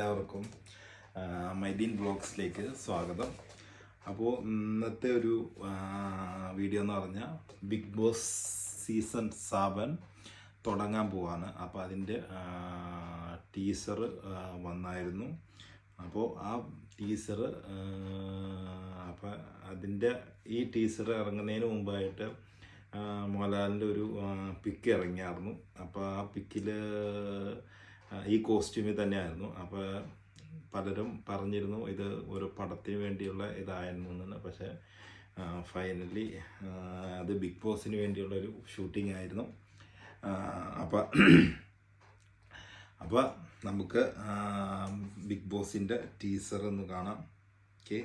എല്ലാവർക്കും മൈദീൻ ബ്ലോഗ്സിലേക്ക് സ്വാഗതം. അപ്പോൾ ഇന്നത്തെ ഒരു വീഡിയോ എന്ന് പറഞ്ഞാൽ ബിഗ് ബോസ് സീസൺ സെവൻ തുടങ്ങാൻ പോവാണ്. അപ്പോൾ അതിന്റെ ടീസർ വന്നായിരുന്നു. അപ്പോൾ ആ ടീസർ അപ്പോൾ അതിന്റെ ഈ ടീസർ ഇറങ്ങുന്നതിന് മുമ്പായിട്ട് മോഹൻലാലിന്റെ ഒരു പിക്ക് ഇറങ്ങിയായിരുന്നു. അപ്പോൾ ആ പിക്കിൽ ഈ കോസ്റ്റ്യൂമിൽ തന്നെയായിരുന്നു. അപ്പോൾ പലരും പറഞ്ഞിരുന്നു ഇത് ഒരു പടത്തിന് വേണ്ടിയുള്ള ഇതായിരുന്നു എന്നാണ് പക്ഷേ ഫൈനലി അത് ബിഗ് ബോസിന് വേണ്ടിയുള്ള ഒരു ഷൂട്ടിംഗ് ആയിരുന്നു. അപ്പം അപ്പോൾ നമുക്ക് ബിഗ് ബോസിന്റെ ടീസർ ഒന്ന് കാണാം. ഓക്കെ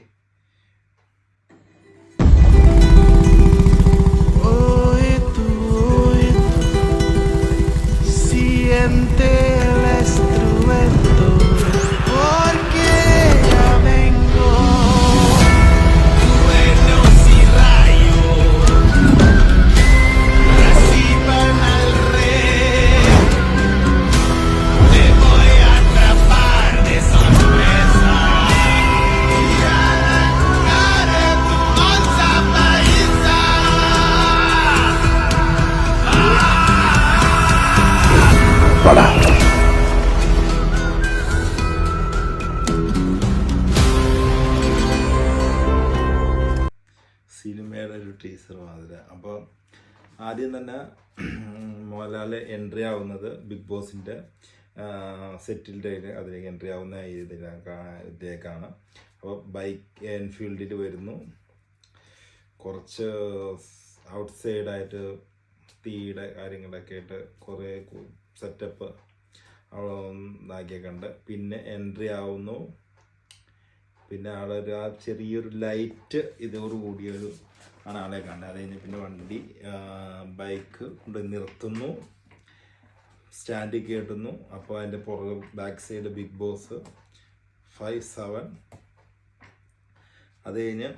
സിനിമയുടെ ഒരു ടീസർ മാതിരി. അപ്പോൾ ആദ്യം തന്നെ മോഹൻലാൽ എൻട്രി ആവുന്നത് ബിഗ് ബോസിന്റെ സെറ്റിൽഡ് അതിലേക്ക് എൻട്രി ആവുന്ന ഇതിലേക്കാണ് അപ്പോൾ ബൈക്ക് എൻഫീൽഡിൽ വരുന്നു. കുറച്ച് ഔട്ട് സൈഡായിട്ട് തീയുടെ കാര്യങ്ങളൊക്കെ ആയിട്ട് കുറേ സെറ്റപ്പ് ഇതാക്കിയൊക്കെ ഉണ്ട്. പിന്നെ എൻട്രി ആവുന്നു. പിന്നെ ആളെ ഒരു ആ ചെറിയൊരു ലൈറ്റ് ഇതോട് കൂടിയൊരു ആണ് ആളെ കണ്ടത്. അത് കഴിഞ്ഞ് പിന്നെ വണ്ടി ബൈക്ക് കൊണ്ട് നിർത്തുന്നു. സ്റ്റാൻഡിൽ കയറ്റുന്നു അപ്പോൾ അതിന്റെ പുറകെ back side Big Boss five seven അത് കഴിഞ്ഞ്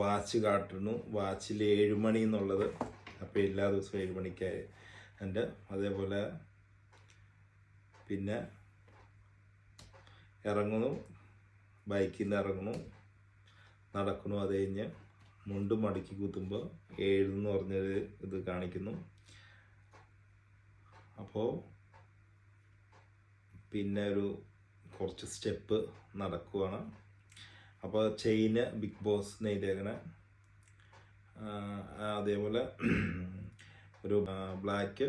വാച്ച് കാട്ടുന്നു. വാച്ചിൽ ഏഴ് മണി എന്നുള്ളത്. അപ്പോൾ എല്ലാ ദിവസവും ഏഴ് മണിക്കായി. ഉണ്ട് അതേപോലെ പിന്നെ ഇറങ്ങുന്നു. ബൈക്കിൽ നിന്ന് ഇറങ്ങുന്നു. നടക്കുന്നു. അത് കഴിഞ്ഞ് മുണ്ട് മടക്കി കുത്തുമ്പോൾ ഏഴ് പറഞ്ഞൊരു ഇത് കാണിക്കുന്നു. അപ്പോൾ പിന്നെ ഒരു കുറച്ച് സ്റ്റെപ്പ് നടക്കുവാണ്. അപ്പോൾ ചെയിന് ബിഗ് ബോസ് നെയ്തേക്കണേ അതേപോലെ ഒരു ബ്ലാക്ക്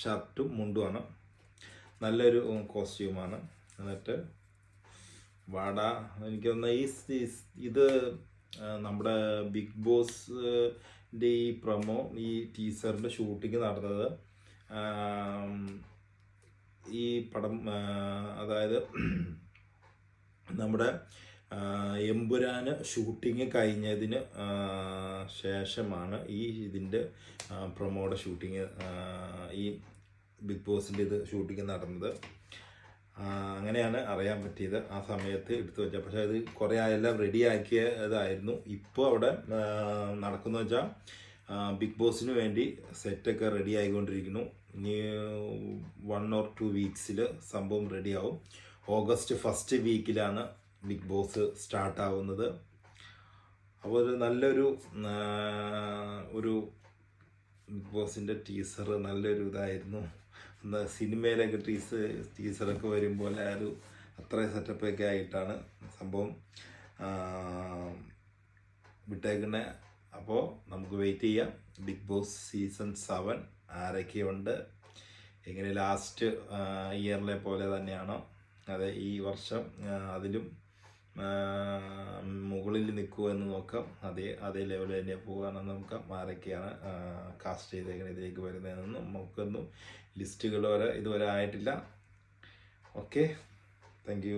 ഷർട്ടും മുണ്ടുമാണ്. നല്ലൊരു കോസ്റ്റ്യൂമാണ്. എന്നിട്ട് വാട. എനിക്ക് തോന്നുന്ന ഈ ഇത് നമ്മുടെ ബിഗ് ബോസിന്റെ ഈ പ്രൊമോ ഈ ടീസറിന്റെ ഷൂട്ടിംഗ് നടന്നത് ഈ പടം അതായത് നമ്മുടെ എമ്പുരാന് ഷൂട്ടിങ് കഴിഞ്ഞതിന് ശേഷമാണ് ഈ ഇതിന്റെ പ്രൊമോയുടെ ഷൂട്ടിങ് ഈ ബിഗ് ബോസിന്റെ ഇത് ഷൂട്ടിങ് നടന്നത്. അങ്ങനെയാണ് അറിയാൻ പറ്റിയത് ആ സമയത്ത് എടുത്തു വെച്ചാൽ പക്ഷെ അത് കുറേ എല്ലാം റെഡിയാക്കിയ ആക്കിയതായിരുന്നു. ഇപ്പോൾ അവിടെ നടക്കുന്ന വെച്ചാൽ ബിഗ് ബോസിന് വേണ്ടി സെറ്റൊക്കെ റെഡി ആയിക്കൊണ്ടിരിക്കുന്നു. ഇനി വൺ ഓർ ടു വീക്സിൽ സംഭവം റെഡിയാവും ഓഗസ്റ്റ് ഫസ്റ്റ് വീക്കിലാണ് ബിഗ് ബോസ് സ്റ്റാർട്ടാവുന്നത് അപ്പോൾ ഒരു നല്ലൊരു ഒരു ബിഗ് ബോസിന്റെ ടീസർ നല്ലൊരു ഇതായിരുന്നു. എന്താ സിനിമയിലൊക്കെ ടീസ് ടീസറൊക്കെ വരുമ്പോൾ ആ ഒരു അത്രയും സെറ്റപ്പൊക്കെ ആയിട്ടാണ് സംഭവം. വിട്ടേക്കുന്നത് അപ്പോൾ നമുക്ക് വെയിറ്റ് ചെയ്യാം. ബിഗ് ബോസ് സീസൺ സെവൻ ആരൊക്കെയുണ്ട്? എങ്ങനെ ലാസ്റ്റ് ഇയറിലെ പോലെ തന്നെയാണോ? അതെ ഈ വർഷം അതിലും മുകളിൽ നിൽക്കുമോ എന്ന് നോക്കാം. അതേ അതേ ലെവലിൽ തന്നെ പോകാമെന്ന് നോക്കാം ആരൊക്കെയാണ് കാസ്റ്റ് ചെയ്തേക്കുന്നത് ഇതിലേക്ക് വരുന്നതെന്നും നമുക്കൊന്നും ലിസ്റ്റുകൾ വരെ ഇതുവരെ ആയിട്ടില്ല. Okay thank